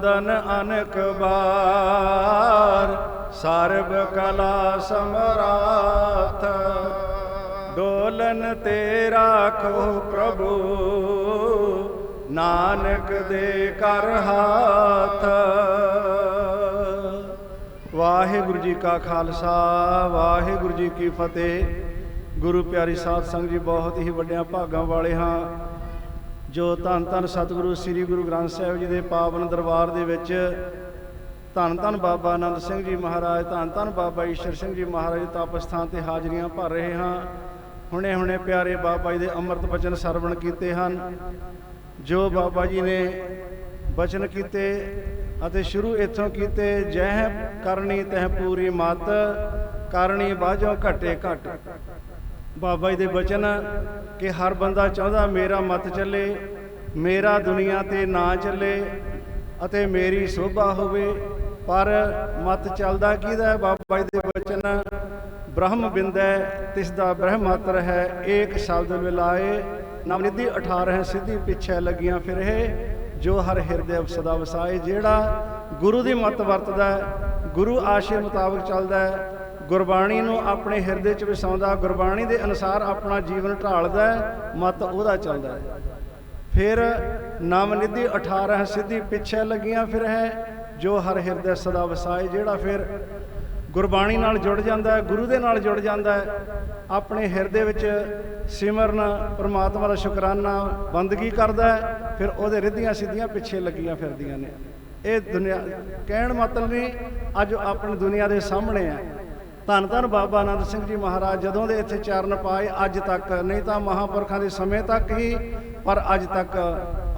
ਬੰਦਨ ਅਨਕ ਬਾਰ ਸਰਬ ਕਲਾ ਸਮਰਾਥ। ਡੋਲਨ ਤੇ ਰਾਖੋ ਪ੍ਰਭੂ, ਨਾਨਕ ਦੇ ਕਰ ਹਾਥ। ਵਾਹਿਗੁਰੂ ਜੀ ਕਾ ਖਾਲਸਾ, ਵਾਹਿਗੁਰੂ ਜੀ ਕੀ ਫਤਿਹ। ਗੁਰੂ ਪਿਆਰੀ ਸਾਧ ਸੰਗਤ ਜੀ, ਬਹੁਤ ਹੀ ਵੱਡਿਆਂ ਭਾਗਾਂ ਵਾਲੇ ਹਾਂ। ਜੋ ਧੰਨ ਧੰਨ ਸਤਿਗੁਰੂ ਸ੍ਰੀ ਗੁਰੂ ਗ੍ਰੰਥ ਸਾਹਿਬ ਜੀ ਦੇ ਪਾਵਨ ਦਰਬਾਰ ਦੇ ਵਿੱਚ ਧੰਨ ਧੰਨ ਬਾਬਾ ਆਨੰਦ ਸਿੰਘ ਜੀ ਮਹਾਰਾਜ, ਧੰਨ ਧੰਨ ਬਾਬਾ ਈਸ਼ਰ ਸਿੰਘ ਜੀ ਮਹਾਰਾਜ ਤਪ ਸਥਾਨ ਤੇ ਹਾਜ਼ਰੀਆਂ ਭਰ ਰਹੇ ਹਾਂ। ਹੁਣੇ ਹੁਣੇ ਪਿਆਰੇ ਬਾਬਾ ਜੀ ਦੇ ਅੰਮ੍ਰਿਤ ਬਚਨ ਸਰਵਣ ਕੀਤੇ ਹਨ। ਜੋ ਬਾਬਾ ਜੀ ਨੇ ਬਚਨ ਕੀਤੇ ਅਤੇ ਸ਼ੁਰੂ ਇੱਥੋਂ ਕੀਤੇ, ਜਹ ਕਰਨੀ ਤਹ ਪੂਰੀ ਮਤ, ਕਰਨੀ ਬਾਝੋਂ ਘਟੇ ਘਟ। ਬਾਬਾ ਜੀ ਦੇ ਬਚਨ ਕਿ ਹਰ ਬੰਦਾ ਚਾਹੁੰਦਾ ਮੇਰਾ ਮਤ ਚੱਲੇ, ਮੇਰਾ ਦੁਨੀਆ ਤੇ ਨਾ ਚੱਲੇ ਅਤੇ ਮੇਰੀ ਸੋਭਾ ਹੋਵੇ। ਪਰ ਮਤ ਚੱਲਦਾ ਕਿਹਦਾ ਬਾਬਾ ਜੀ ਦੇ ਬਚਨ, ਬ੍ਰਹਮ ਬਿੰਦੈ ਤਿਸ ਦਾ ਬ੍ਰਹਮਾਤਰ ਹੈ, ਏਕ ਸ਼ਬਦ ਮਿਲਾਏ। ਨਵਨਿਧੀ 18 ਸਿੱਧੀ ਪਿੱਛੇ ਲੱਗੀਆਂ ਫਿਰ ਇਹ, ਜੋ ਹਰ ਹਿਰਦੇ ਸਦਾ ਵਸਾਏ। ਜਿਹੜਾ ਗੁਰੂ ਦੀ ਮਤ ਵਰਤਦਾ ਗੁਰੂ ਆਸ਼ੇ ਮੁਤਾਬਕ ਚੱਲਦਾ ਗੁਰਬਾਣੀ ਨੂੰ ਆਪਣੇ ਹਿਰਦੇ 'ਚ ਵਸਾਉਂਦਾ ਗੁਰਬਾਣੀ ਦੇ ਅਨੁਸਾਰ ਆਪਣਾ ਜੀਵਨ ਢਾਲਦਾ ਹੈ, ਮਤ ਉਹਦਾ ਚੱਲਦਾ ਹੈ। ਫਿਰ ਨਵ ਨਿਧੀ 18 ਸਿੱਧੀ ਪਿੱਛੇ ਲੱਗੀਆਂ ਫਿਰ ਹੈ ਜੋ ਹਰ ਹਿਰਦੇ ਸਦਾ ਵਸਾਏ ਜਿਹੜਾ ਫਿਰ ਗੁਰਬਾਣੀ ਨਾਲ ਜੁੜ ਜਾਂਦਾ ਹੈ ਗੁਰੂ ਦੇ ਨਾਲ ਜੁੜ ਜਾਂਦਾ ਹੈ ਆਪਣੇ ਹਿਰਦੇ ਵਿੱਚ ਸਿਮਰਨ ਪਰਮਾਤਮਾ ਦਾ ਸ਼ੁਕਰਾਨਾ ਬੰਦਗੀ ਕਰਦਾ ਹੈ ਫਿਰ ਉਹਦੇ ਰਿੱਧੀਆਂ ਸਿੱਧੀਆਂ ਪਿੱਛੇ ਲੱਗੀਆਂ ਫਿਰਦੀਆਂ ਨੇ। ਇਹ ਦੁਨੀਆ ਕਹਿਣ ਮਤਲਬ ਨਹੀਂ ਅੱਜ ਆਪਣੀ ਦੁਨੀਆ ਦੇ ਸਾਹਮਣੇ ਹੈ। ਧੰਨ ਧੰਨ ਬਾਬਾ ਆਨੰਦ ਸਿੰਘ ਜੀ ਮਹਾਰਾਜ, ਜਦੋਂ ਦੇ ਇੱਥੇ ਚਰਨ ਪਾਏ ਅੱਜ ਤੱਕ, ਨਹੀਂ ਤਾਂ ਮਹਾਪੁਰਖਾਂ ਦੇ ਸਮੇਂ ਤੱਕ ਹੀ, ਪਰ ਅੱਜ ਤੱਕ।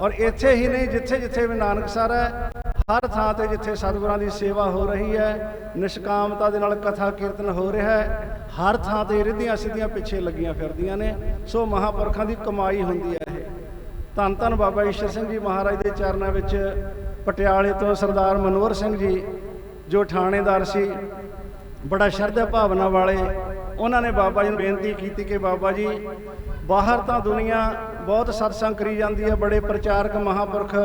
ਔਰ ਇੱਥੇ ਹੀ ਨਹੀਂ, ਜਿੱਥੇ ਜਿੱਥੇ ਵੀ ਨਾਨਕ ਸਰ ਹੈ, ਹਰ ਥਾਂ ਤੇ ਜਿੱਥੇ ਸਤਿਗੁਰਾਂ ਦੀ ਸੇਵਾ ਹੋ ਰਹੀ ਹੈ, ਨਿਸ਼ਕਾਮਤਾ ਦੇ ਨਾਲ ਕਥਾ ਕੀਰਤਨ ਹੋ ਰਿਹਾ ਹੈ, ਹਰ ਥਾਂ ਤੇ ਰਿੱਧੀਆਂ ਸਿੱਧੀਆਂ ਪਿੱਛੇ ਲੱਗੀਆਂ ਫਿਰਦੀਆਂ ਨੇ, ਸੋ ਮਹਾਪੁਰਖਾਂ ਦੀ ਕਮਾਈ ਹੁੰਦੀ ਹੈ ਇਹ। ਧੰਨ ਧੰਨ ਬਾਬਾ ਈਸ਼ਰ ਸਿੰਘ ਜੀ ਮਹਾਰਾਜ ਦੇ ਚਰਨਾਂ ਵਿੱਚ, ਪਟਿਆਲੇ ਤੋਂ ਸਰਦਾਰ ਮਨੋਹਰ ਸਿੰਘ ਜੀ, ਜੋ ਥਾਣੇਦਾਰ ਸੀ ਬੜਾ ਸ਼ਰਧਾ ਭਾਵਨਾ ਵਾਲੇ ਉਹਨਾਂ ਨੇ ਬਾਬਾ ਜੀ ਨੂੰ ਬੇਨਤੀ ਕੀਤੀ ਕਿ ਬਾਬਾ ਜੀ, ਬਾਹਰ ਤਾਂ ਦੁਨੀਆ ਬਹੁਤ ਸਤਸੰਗ ਕਰੀ ਜਾਂਦੀ ਹੈ, ਬੜੇ ਪ੍ਰਚਾਰਕ ਮਹਾਪੁਰਖ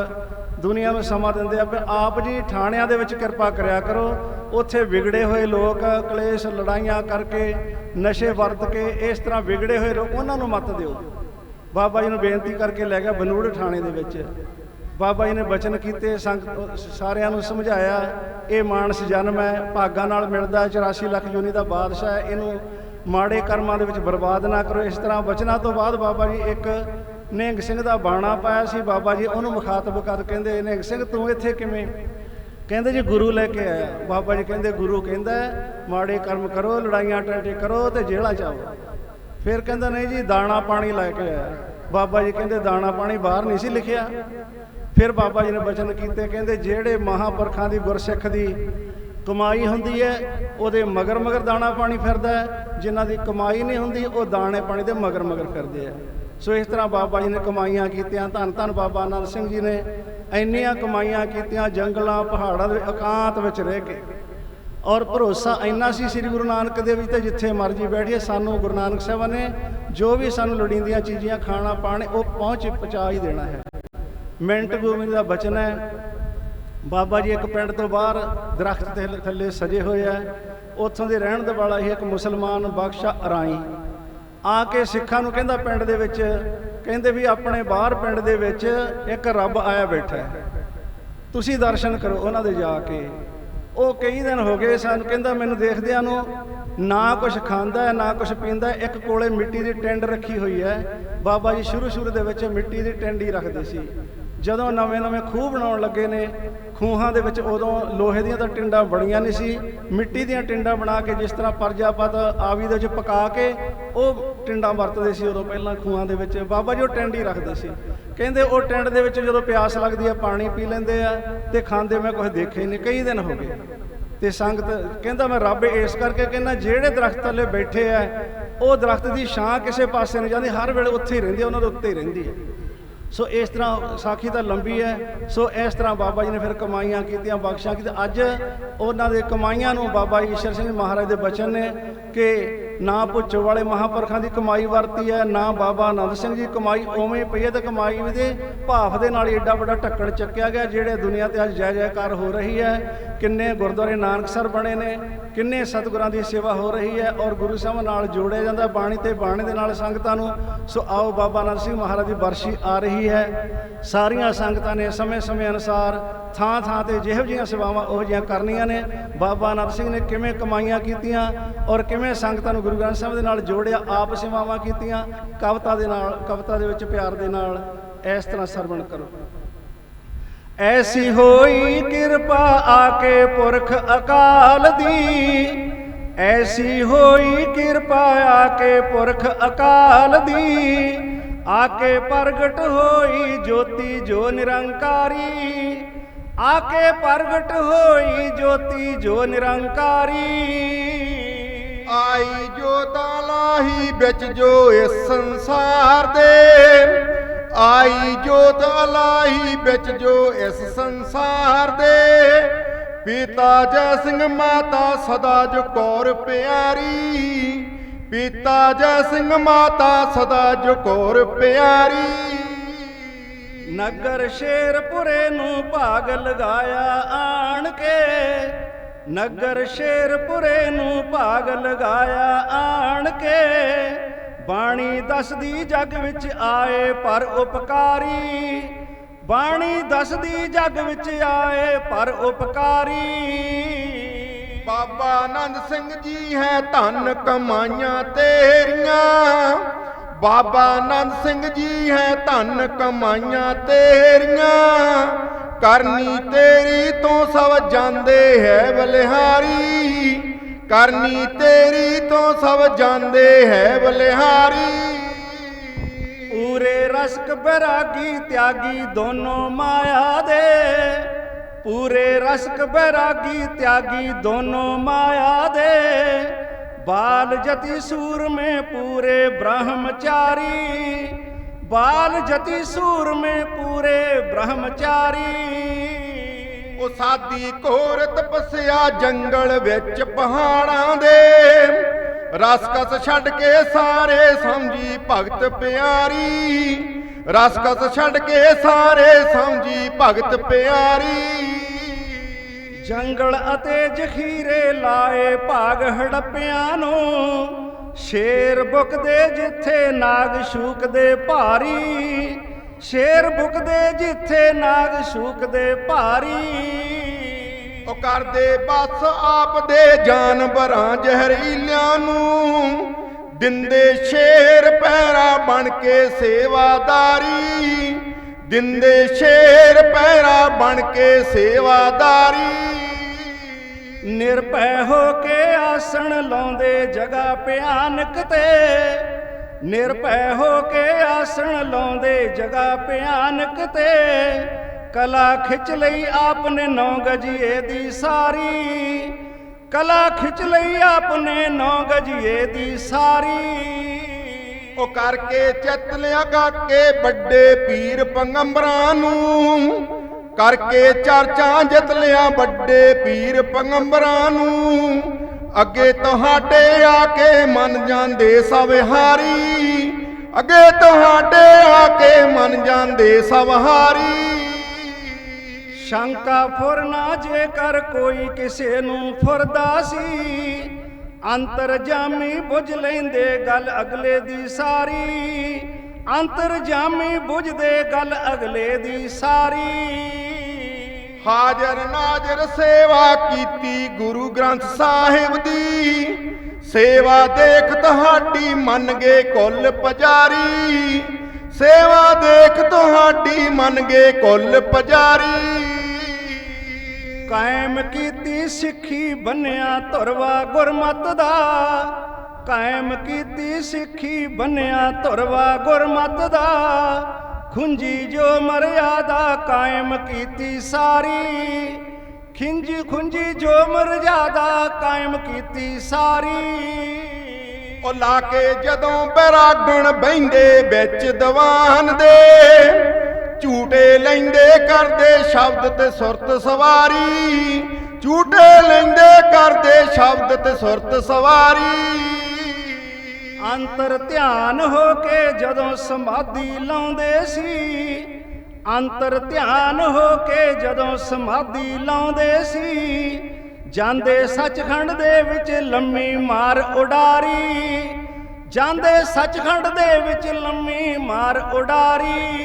ਦੁਨੀਆ ਨੂੰ ਸਮਾਂ ਦਿੰਦੇ ਆ ਪਰ ਆਪ ਜੀ ਥਾਣਿਆਂ ਦੇ ਵਿੱਚ ਕਿਰਪਾ ਕਰਿਆ ਕਰੋ, ਉੱਥੇ ਵਿਗੜੇ ਹੋਏ ਲੋਕ ਕਲੇਸ਼ ਲੜਾਈਆਂ ਕਰਕੇ, ਨਸ਼ੇ ਵਰਤ ਕੇ, ਇਸ ਤਰ੍ਹਾਂ ਵਿਗੜੇ ਹੋਏ ਲੋਕ ਉਹਨਾਂ ਨੂੰ ਮਤ ਦਿਓ। ਬਾਬਾ ਜੀ ਨੂੰ ਬੇਨਤੀ ਕਰਕੇ ਲੈ ਗਿਆ ਬਨੂੜ ਥਾਣੇ ਦੇ ਵਿੱਚ। ਬਾਬਾ ਜੀ ਨੇ ਬਚਨ ਕੀਤੇ ਸੰਗਤ ਸਾਰਿਆਂ ਨੂੰ ਸਮਝਾਇਆ ਇਹ ਮਾਨਸ ਜਨਮ ਹੈ ਭਾਗਾਂ ਨਾਲ ਮਿਲਦਾ ਹੈ, 84 ਲੱਖ ਯੂਨੀ ਦਾ ਬਾਦਸ਼ਾਹ ਹੈ ਇਹਨੂੰ ਮਾੜੇ ਕਰਮਾਂ ਦੇ ਵਿੱਚ ਬਰਬਾਦ ਨਾ ਕਰੋ। ਇਸ ਤਰ੍ਹਾਂ ਬਚਨਾਂ ਤੋਂ ਬਾਅਦ ਬਾਬਾ ਜੀ ਇੱਕ ਨਿਹੰਗ ਸਿੰਘ ਦਾ ਬਾਣਾ ਪਾਇਆ ਸੀ ਬਾਬਾ ਜੀ ਉਹਨੂੰ ਮੁਖਾਤਬ ਕਰ ਕਹਿੰਦੇ ਨਿਹੰਗ ਸਿੰਘ ਤੂੰ ਇੱਥੇ ਕਿਵੇਂ? ਕਹਿੰਦੇ ਜੀ ਗੁਰੂ ਲੈ ਕੇ ਆਇਆ। ਬਾਬਾ ਜੀ ਕਹਿੰਦੇ ਗੁਰੂ ਕਹਿੰਦਾ ਮਾੜੇ ਕਰਮ ਕਰੋ ਲੜਾਈਆਂ ਟੈਟੇ ਕਰੋ ਤੇ ਜੇਲਾ ਜਾਓ ਫਿਰ ਕਹਿੰਦਾ ਨਹੀਂ ਜੀ ਦਾਣਾ ਪਾਣੀ ਲੈ ਕੇ ਆਇਆ। ਬਾਬਾ ਜੀ ਕਹਿੰਦੇ ਦਾਣਾ ਪਾਣੀ ਬਾਹਰ ਨਹੀਂ ਸੀ ਲਿਖਿਆ। ਫਿਰ ਬਾਬਾ ਜੀ ਨੇ ਬਚਨ ਕੀਤੇ, ਕਹਿੰਦੇ ਜਿਹੜੇ ਮਹਾਪੁਰਖਾਂ ਦੀ ਗੁਰਸਿੱਖ ਦੀ ਕਮਾਈ ਹੁੰਦੀ ਹੈ, ਉਹਦੇ ਮਗਰ ਮਗਰ ਦਾਣਾ ਪਾਣੀ ਫਿਰਦਾ ਹੈ, ਜਿਨ੍ਹਾਂ ਦੀ ਕਮਾਈ ਨਹੀਂ ਹੁੰਦੀ, ਉਹ ਦਾਣੇ ਪਾਣੀ ਦੇ ਮਗਰ ਮਗਰ ਫਿਰਦੇ ਆ। ਸੋ ਇਸ ਤਰ੍ਹਾਂ ਬਾਬਾ ਜੀ ਨੇ ਕਮਾਈਆਂ ਕੀਤੀਆਂ, ਧੰਨ ਧੰਨ ਬਾਬਾ ਆਨੰਦ ਸਿੰਘ ਜੀ ਨੇ ਇੰਨੀਆਂ ਕਮਾਈਆਂ ਕੀਤੀਆਂ, ਜੰਗਲਾਂ, ਪਹਾੜਾਂ ਦੇ ਇਕਾਂਤ ਵਿੱਚ ਰਹਿ ਕੇ। ਔਰ ਭਰੋਸਾ ਇੰਨਾ ਸੀ ਸ੍ਰੀ ਗੁਰੂ ਨਾਨਕ ਦੇਵ ਜੀ ਤੇ ਜਿੱਥੇ ਮਰਜ਼ੀ ਬੈਠੀਏ, ਸਾਨੂੰ ਗੁਰੂ ਨਾਨਕ ਸਾਹਿਬ ਨੇ ਜੋ ਵੀ ਸਾਨੂੰ ਲੋੜੀਂਦੀਆਂ ਚੀਜ਼ਾਂ, ਖਾਣਾ, ਪਾਣੇ, ਉਹ ਪਹੁੰਚ ਪਹੁੰਚਾ ਹੀ ਦੇਣਾ ਹੈ। ਮਿੰਟ ਗੋਬਿੰਦ ਦਾ ਬਚਨ ਹੈ। ਬਾਬਾ ਜੀ ਇੱਕ ਪਿੰਡ ਤੋਂ ਬਾਹਰ ਦਰਖਤ ਤੇ ਥੱਲੇ ਸਜੇ ਹੋਏ ਆ। ਉੱਥੋਂ ਦੇ ਰਹਿਣ ਦੇ ਵਾਲਾ ਹੀ ਇੱਕ ਮੁਸਲਮਾਨ ਬਖਸ਼ਾ ਅਰਾਈ। ਆ ਕੇ ਸਿੱਖਾਂ ਨੂੰ ਕਹਿੰਦਾ ਪਿੰਡ ਦੇ ਵਿੱਚ, ਕਹਿੰਦੇ ਵੀ ਆਪਣੇ ਬਾਹਰ ਪਿੰਡ ਦੇ ਵਿੱਚ ਇੱਕ ਰੱਬ ਆਇਆ ਬੈਠਾ ਹੈ। ਤੁਸੀਂ ਦਰਸ਼ਨ ਕਰੋ ਉਹਨਾਂ ਦੇ ਜਾ ਕੇ। ਉਹ ਕਈ ਦਿਨ ਹੋ ਗਏ ਸਾਨੂੰ, ਕਹਿੰਦਾ ਮੈਨੂੰ ਦੇਖਦਿਆਂ ਨੂੰ ਨਾ ਕੁਝ ਖਾਂਦਾ ਹੈ, ਨਾ ਕੁਝ ਪੀਂਦਾ ਇੱਕ ਕੋਲੇ ਮਿੱਟੀ ਦੀ ਟਿੰਡ ਰੱਖੀ ਹੋਈ ਹੈ। ਬਾਬਾ ਜੀ ਸ਼ੁਰੂ ਸ਼ੁਰੂ ਦੇ ਵਿੱਚ ਮਿੱਟੀ ਦੀ ਟਿੰਡ ਹੀ ਰੱਖਦੇ ਸੀ। ਜਦੋਂ ਨਵੇਂ ਨਵੇਂ ਖੂਹ ਬਣਾਉਣ ਲੱਗੇ ਨੇ, ਖੂਹਾਂ ਦੇ ਵਿੱਚ ਉਦੋਂ ਲੋਹੇ ਦੀਆਂ ਤਾਂ ਟਿੰਡਾਂ ਬਣੀਆਂ ਨਹੀਂ ਸੀ, ਮਿੱਟੀ ਦੀਆਂ ਟਿੰਡਾਂ ਬਣਾ ਕੇ ਜਿਸ ਤਰ੍ਹਾਂ ਪਰਜਾਪਤ ਆਵੀ ਦੇ ਵਿੱਚ ਪਕਾ ਕੇ ਉਹ ਟਿੰਡਾਂ ਵਰਤਦੇ ਸੀ ਉਦੋਂ ਪਹਿਲਾਂ ਖੂਹਾਂ ਦੇ ਵਿੱਚ। ਬਾਬਾ ਜੀ ਉਹ ਟਿੰਡ ਹੀ ਰੱਖਦੇ ਸੀ। ਕਹਿੰਦੇ ਉਹ ਟਿੰਡ ਦੇ ਵਿੱਚ ਜਦੋਂ ਪਿਆਸ ਲੱਗਦੀ ਹੈ ਪਾਣੀ ਪੀ ਲੈਂਦੇ ਆ ਤੇ ਖਾਂਦੇ ਮੈਂ ਕੁਝ ਦੇਖੇ ਹੀ ਨਹੀਂ, ਕਈ ਦਿਨ ਹੋ ਗਏ। ਤੇ ਸੰਗਤ ਕਹਿੰਦਾ ਮੈਂ ਰੱਬ ਇਸ ਕਰਕੇ ਕਹਿੰਦਾ ਜਿਹੜੇ ਦਰਖਤ ਥੱਲੇ ਬੈਠੇ ਆ, ਉਹ ਦਰਖਤ ਦੀ ਛਾਂ ਕਿਸੇ ਪਾਸੇ ਨਹੀਂ ਜਾਂਦੀ, ਹਰ ਵੇਲੇ ਉੱਥੇ ਹੀ ਰਹਿੰਦੀ ਉਹਨਾਂ ਦੇ ਉੱਤੇ ਹੀ ਰਹਿੰਦੀ ਹੈ ਸੋ ਇਸ ਤਰ੍ਹਾਂ ਸਾਖੀ ਤਾਂ ਲੰਬੀ ਹੈ। ਸੋ ਇਸ ਤਰ੍ਹਾਂ ਬਾਬਾ ਜੀ ਨੇ ਫਿਰ ਕਮਾਈਆਂ ਕੀਤੀਆਂ ਬਖਸ਼ਾਂ ਕੀਤੀਆਂ। ਅੱਜ ਉਹਨਾਂ ਦੇ ਕਮਾਈਆਂ ਨੂੰ ਬਾਬਾ ਈਸ਼ਰ ਸਿੰਘ ਮਹਾਰਾਜ ਦੇ ਬਚਨ ਨੇ ਕਿ ਨਾ ਪੁੱਛੋ ਵਾਲੇ ਮਹਾਪੁਰਖਾਂ ਦੀ ਕਮਾਈ ਵਰਤੀ ਹੈ, ਨਾ ਬਾਬਾ ਆਨੰਦ ਸਿੰਘ ਜੀ ਕਮਾਈ, ਉਵੇਂ ਪਈ ਹੈ ਤੇ ਕਮਾਈ ਦੇ ਭਾਫ ਦੇ ਨਾਲ ਹੀ ਏਡਾ ਵੱਡਾ ਢੱਕਣ ਚੱਕਿਆ ਗਿਆ, ਜਿਹੜੇ ਦੁਨੀਆ ਤੇ ਅੱਜ ਜੈ ਜੈਕਾਰ ਹੋ ਰਹੀ ਹੈ। ਕਿੰਨੇ ਗੁਰਦੁਆਰੇ ਨਾਨਕਸਰ ਬਣੇ ਨੇ, ਕਿੰਨੇ ਸਤਿਗੁਰਾਂ ਦੀ ਸੇਵਾ ਹੋ ਰਹੀ ਹੈ ਔਰ ਗੁਰੂ ਸਾਹਿਬ ਨਾਲ ਜੋੜਿਆ ਜਾਂਦਾ ਬਾਣੀ ਤੇ ਬਾਣੀ ਦੇ ਨਾਲ ਸੰਗਤਾਂ ਨੂੰ। ਸੋ ਆਓ ਬਾਬਾ ਆਨੰਦ ਸਿੰਘ ਮਹਾਰਾਜ ਦੀ ਬਰਸ਼ੀ ਆ ਰਹੀ ਹੈ। ਸਾਰੀਆਂ ਸੰਗਤਾਂ ਨੇ ਸਮੇਂ-ਸਮੇਂ ਅਨੁਸਾਰ ਥਾਂ-ਥਾਂ ਤੇ ਜਿਹੋ ਜਿਹੀਆਂ ਸੇਵਾਵਾਂ ਉਹ ਜਿਹੀਆਂ ਕਰਨੀਆਂ ਨੇ। ਬਾਬਾ ਆਨੰਦ ਸਿੰਘ ਨੇ ਕਿਵੇਂ ਕਮਾਈਆਂ ਕੀਤੀਆਂ ਔਰ ਕਿਵੇਂ ਸੰਗਤਾਂ ਨੂੰ ਗੁਰੂ ਗ੍ਰੰਥ ਸਾਹਿਬ ਦੇ ਨਾਲ ਜੋੜਿਆ, ਆਪ ਸੇਵਾਵਾਂ ਕੀਤੀਆਂ, ਕਵਿਤਾ ਦੇ ਨਾਲ, ਕਵਿਤਾ ਦੇ ਵਿੱਚ ਪਿਆਰ ਦੇ ਨਾਲ ਇਸ ਤਰ੍ਹਾਂ ਸਰਵਣ ਕਰੋ। ਐਸੀ ਹੋਈ ਕਿਰਪਾ ਆਕੇ ਪੁਰਖ ਅਕਾਲ ਦੀ, ਐਸੀ ਹੋਈ ਕਿਰਪਾ ਆਕੇ ਪੁਰਖ ਅਕਾਲ ਦੀ, ਆਕੇ ਪ੍ਰਗਟ ਹੋਈ ਜੋਤੀ ਜੋ ਨਿਰੰਕਾਰੀ, ਆਕੇ ਪ੍ਰਗਟ ਹੋਈ ਜੋਤੀ ਜੋ ਨਿਰੰਕਾਰੀ। ਆਈ ਜੋਤ ਲਾਹੀ ਵਿੱਚ ਜੋ ਇਸ ਸੰਸਾਰ ਦੇ, ਆਈ ਜੋਤ ਲਾਹੀ ਵਿੱਚ ਜੋ ਇਸ ਸੰਸਾਰ ਦੇ। ਪਿਤਾ ਜੈ ਸਿੰਘ ਮਾਤਾ ਸਦਾ ਜੋ ਕੌਰ ਪਿਆਰੀ। ਪਿਤਾ ਜੈ ਸਿੰਘ ਮਾਤਾ ਸਦਾ ਜੋ ਕੌਰ ਪਿਆਰੀ। ਨਗਰ ਸ਼ੇਰਪੁਰੇ ਨੂੰ ਭਾਗ ਲਗਾਇਆ ਆਣ ਕੇ। ਨਗਰ ਸ਼ੇਰਪੁਰੇ ਨੂੰ ਭਾਗ ਲਗਾਇਆ ਆਣ ਕੇ ਬਾਣੀ ਦੱਸਦੀ ਜਗ ਵਿੱਚ ਆਏ ਪਰ ਉਪਕਾਰੀ। ਬਾਣੀ ਦੱਸਦੀ ਜਗ ਵਿੱਚ ਆਏ ਪਰ ਉਪਕਾਰੀ। ਬਾਬਾ ਆਨੰਦ ਸਿੰਘ ਜੀ ਹੈ ਧਨ ਕਮਾਈਆਂ ਤੇਰੀਆਂ। ਬਾਬਾ ਆਨੰਦ ਸਿੰਘ ਜੀ ਹੈ ਧਨ ਕਮਾਈਆਂ ਤੇਰੀਆਂ। ਕਰਨੀ ਤੇਰੀ ਤੋਂ ਸਭ ਜਾਂਦੇ ਹੈ ਬਲਿਹਾਰੀ। ਕਰਨੀ ਤੇਰੀ ਤੋਂ ਸਭ ਜਾਂਦੇ ਹੈ ਬਲਿਹਾਰੀ। ਪੂਰੇ ਰਸਕ ਬੈਰਾਗੀ ਤਿਆਗੀ ਦੋਨੋਂ ਮਾਇਆ ਦੇ। ਪੂਰੇ ਰਸਕ ਬੈਰਾਗੀ ਤਿਆਗੀ ਦੋਨੋਂ ਮਾਇਆ ਦੇ। ਬਾਲ ਜਤੀ ਸੂਰ ਮੇ ਪੂਰੇ ਬ੍ਰਹਮਚਾਰੀ। ਬਾਲ ਜਤੀ ਸੂਰਮੇ ਪੂਰੇ ਬ੍ਰਹਮਚਾਰੀ। ਉਹ ਸਾਦੀ ਘੋਰ ਤਪਸਿਆ ਜੰਗਲ ਵਿੱਚ ਪਹਾੜਾਂ ਦੇ। ਰਸਕਸ ਛੱਡ ਕੇ ਸਾਰੇ ਸਮਝੀ ਭਗਤ ਪਿਆਰੀ। ਰਸਕਸ ਛੱਡ ਕੇ ਸਾਰੇ ਸਮਝੀ ਭਗਤ ਪਿਆਰੀ। ਜੰਗਲ ਅਤੇ ਜਖੀਰੇ ਲਾਏ ਭਾਗ ਹੜੱਪਿਆਂ ਨੂੰ। ਸ਼ੇਰ ਬੁਕਦੇ ਜਿੱਥੇ ਨਾਗ ਸ਼ੂਕਦੇ ਭਾਰੀ। ਸ਼ੇਰ ਬੁਕਦੇ ਜਿੱਥੇ ਨਾਗ ਸ਼ੂਕਦੇ ਭਾਰੀ। ਉਹ ਕਰਦੇ ਬਸ ਆਪ ਦੇ ਜਾਨਵਰਾਂ ਜ਼ਹਿਰੀਲਿਆਂ ਨੂੰ। ਦਿੰਦੇ ਸ਼ੇਰ ਪੈਰਾ ਬਣ ਕੇ ਸੇਵਾਦਾਰੀ। ਦਿੰਦੇ ਸ਼ੇਰ ਪੈਰਾ ਬਣ ਕੇ ਸੇਵਾਦਾਰੀ। ਨਿਰਭੈ ਹੋ ਕੇ ਆਸਣ ਲਾਉਂਦੇ ਜਗਾ ਭਿਆਨਕ ਤੇ। ਨਿਰਭੈ ਹੋ ਕੇ ਆਸਣ ਲਾਉਂਦੇ ਜਗਾ ਭਿਆਨਕ ਤੇ। ਕਲਾ ਖਿੱਚ ਲਈ ਆਪਨੇ ਨੌ ਗਜੀਏ ਦੀ ਸਾਰੀ। ਕਲਾ ਖਿੱਚ ਲਈ ਆਪਨੇ ਨੌ ਗਜੀਏ ਦੀ ਸਾਰੀ। ਉਹ ਕਰਕੇ ਚਿੱਤ ਲਿਆ ਕੇ ਵੱਡੇ ਪੀਰ ਪੰਗੰਬਰਾਂ ਨੂੰ ਕਰਕੇ ਚਰਚਾਂ ਜਿੱਤ ਲਿਆ ਵੱਡੇ ਪੀਰ ਪੰਗੰਬਰਾਂ ਨੂੰ। ਅੱਗੇ ਤੁਹਾਡੇ ਆ ਕੇ ਮੰਨ ਜਾਂਦੇ ਸਭ ਹਾਰੀ ਅੱਗੇ ਤੁਹਾਡੇ ਆ ਕੇ ਮੰਨ ਜਾਂਦੇ ਸਭ ਹਾਰੀ ਸ਼ੰਕਾ ਫੁਰਨਾ ਜੇਕਰ ਕੋਈ ਕਿਸੇ ਨੂੰ ਫੁਰਦਾ ਸੀ, ਅੰਤਰ ਜਾਮੀ ਬੁਝ ਲੈਂਦੇ ਗੱਲ ਅਗਲੇ ਦੀ ਸਾਰੀ। ਅੰਤਰ ਜਾਮੀ ਬੁਝਦੇ ਗੱਲ ਅਗਲੇ ਦੀ ਸਾਰੀ। ਹਾਜ਼ਰ ਨਾਜ਼ਰ ਸੇਵਾ ਕੀਤੀ ਗੁਰੂ ਗ੍ਰੰਥ ਸਾਹਿਬ ਦੀ। ਸੇਵਾ ਦੇਖ ਤੁਹਾਡੀ ਮੰਨ ਗਏ ਕੁੱਲ ਪੁਜਾਰੀ। ਸੇਵਾ ਦੇਖ ਤੁਹਾਡੀ ਮੰਨ ਗਏ ਕੁੱਲ ਪੁਜਾਰੀ। ਕਾਇਮ ਕੀਤੀ ਸਿੱਖੀ ਬੰਨਿਆ ਧੁਰਵਾ ਗੁਰਮਤ ਦਾ। ਕਾਇਮ ਕੀਤੀ ਸਿੱਖੀ ਬੰਨਿਆ ਧੁਰਵਾ ਗੁਰਮਤ ਦਾ। ਖੁੰਜੀ ਜੋ ਮਰਿਆਦਾ ਕਾਇਮ ਕੀਤੀ ਸਾਰੀ। ਖਿੰਜੀ ਖੁੰਜੀ ਜੋ ਮਰਿਆਦਾ ਕਾਇਮ ਕੀਤੀ ਸਾਰੀ। ਉਹ ਲਾ ਕੇ ਜਦੋਂ ਬਰਾਗਣ ਬੈੰਦੇ ਵਿੱਚ ਦੀਵਾਨ ਦੇ, ਝੂਟੇ ਲੈਂਦੇ ਕਰਦੇ ਸ਼ਬਦ ਤੇ ਸੁਰਤ ਸਵਾਰੀ। ਝੂਟੇ ਲੈਂਦੇ ਕਰਦੇ ਸ਼ਬਦ ਤੇ ਸੁਰਤ ਸਵਾਰੀ। ਅੰਤਰ ਧਿਆਨ ਹੋ ਕੇ ਜਦੋਂ ਸਮਾਧੀ ਲਾਉਂਦੇ ਸੀ, ਅੰਤਰ ਧਿਆਨ ਹੋ ਕੇ ਜਦੋਂ ਸਮਾਧੀ ਲਾਉਂਦੇ ਸੀ, ਜਾਂਦੇ ਸੱਚਖੰਡ ਦੇ ਵਿੱਚ ਲੰਮੀ ਮਾਰ ਉਡਾਰੀ, ਜਾਂਦੇ ਸੱਚਖੰਡ ਦੇ ਵਿੱਚ ਲੰਮੀ ਮਾਰ ਉਡਾਰੀ।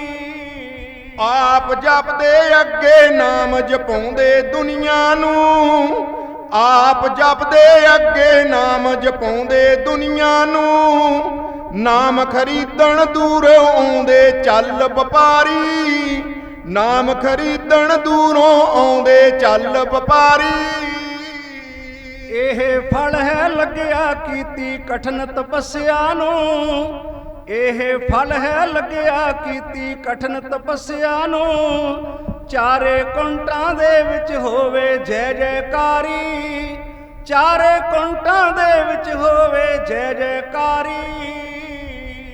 ਆਪ ਜਪਦੇ ਅੱਗੇ ਨਾਮ ਜਪਾਉਂਦੇ ਦੁਨੀਆ ਨੂੰ ਆਪ ਜਪਦੇ ਅੱਗੇ, ਨਾਮ ਜਪਾਉਂਦੇ ਦੁਨੀਆ ਨੂੰ। ਨਾਮ ਖਰੀਦਣ ਦੂਰੋਂ ਆਉਂਦੇ ਚੱਲ ਵਪਾਰੀ। ਨਾਮ ਖਰੀਦਣ ਦੂਰੋਂ ਆਉਂਦੇ ਚੱਲ ਵਪਾਰੀ। ਇਹ ਫਲ ਹੈ ਲੱਗਿਆ ਕੀਤੀ ਕਠਨ ਤਪੱਸਿਆ ਨੂੰ। ਇਹ ਫਲ ਹੈ ਲੱਗਿਆ ਕੀਤੀ ਕਠਨ ਤਪੱਸਿਆ ਨੂੰ। ਚਾਰੇ ਕੁੰਟਾਂ ਦੇ ਵਿੱਚ ਹੋਵੇ ਜੈ ਜੈਕਾਰੀ। ਚਾਰੇ ਕੁੰਟਾਂ ਦੇ ਵਿੱਚ ਹੋਵੇ ਜੈ ਜੈਕਾਰੀ।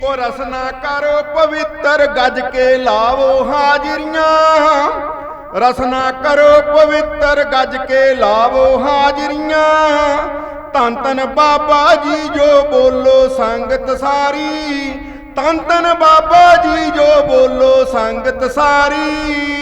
ਉਹ ਰਸਨਾ ਕਰੋ ਪਵਿੱਤਰ ਗੱਜ ਕੇ ਲਾਵੋ ਹਾਜ਼ਰੀਆਂ। ਰਸਨਾ ਕਰੋ ਪਵਿੱਤਰ ਗੱਜ ਕੇ ਲਾਵੋ ਹਾਜ਼ਰੀਆਂ। ਧੰਨ ਧੰਨ ਬਾਬਾ ਜੀ ਜੋ ਬੋਲੋ ਸੰਗਤ ਸਾਰੀ। ਧੰਨ ਧੰਨ ਬਾਬਾ ਜੀ ਜੋ ਬੋਲੋ ਸੰਗਤ ਸਾਰੀ।